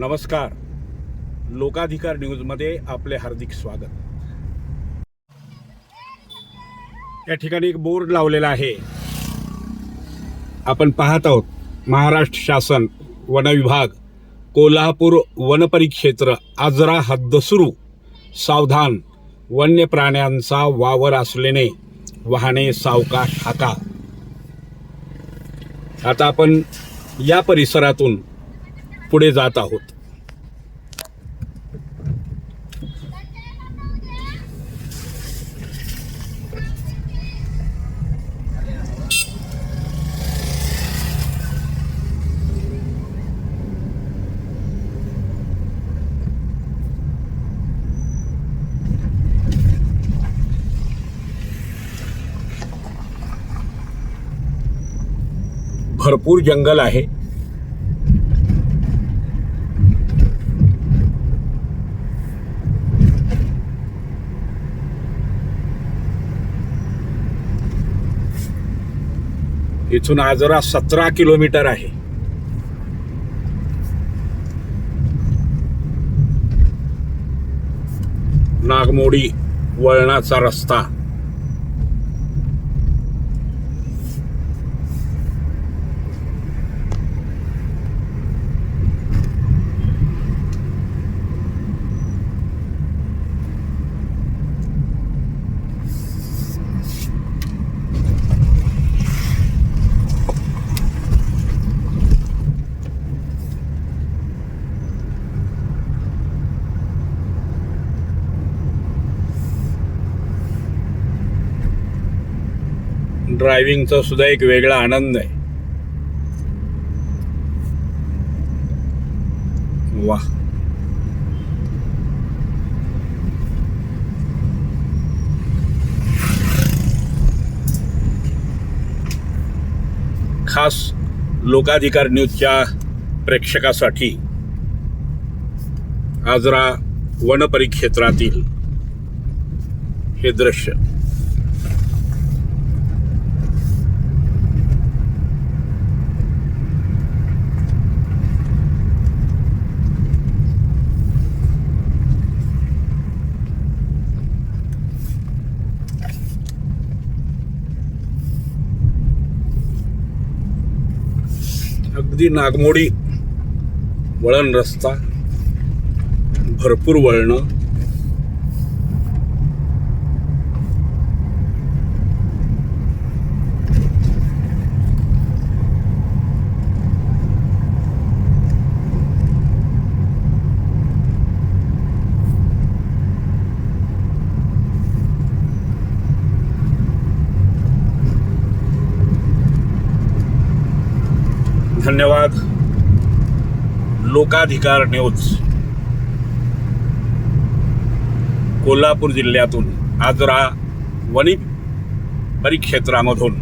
नमस्कार. लोकाधिकार न्यूजमध्ये आपले हार्दिक स्वागत. या ठिकाणी एक बोर्ड लावलेला आहे. आपण पाहत आहोत महाराष्ट्र शासन वन विभाग कोल्हापूर वनपरिक्षेत्र आजरा हद्द सुरू सावधान वन्य प्राण्यांचा वावर असल्याने वाहने सावकाश हाका. आता आपण या परिसरातून पुढे जात आहोत. भरपूर जंगल आहे. इथून आजरा सतरा किलोमीटर आहे. नागमोडी वळणाचा रस्ता. ड्रायव्हिंगचा सुद्धा एक वेगळा आनंद आहे. वा खास लोकाधिकार न्यूजच्या प्रेक्षकासाठी आजरा वनपरिक्षेत्रातील हे दृश्य. अगदी नागमोडी वळण रस्ता भरपूर वळणं. धन्यवाद. लोकाधिकार न्यूज. कोल्हापूर जिल्ह्यातून आजरा वणी परिक्षेत्रामधून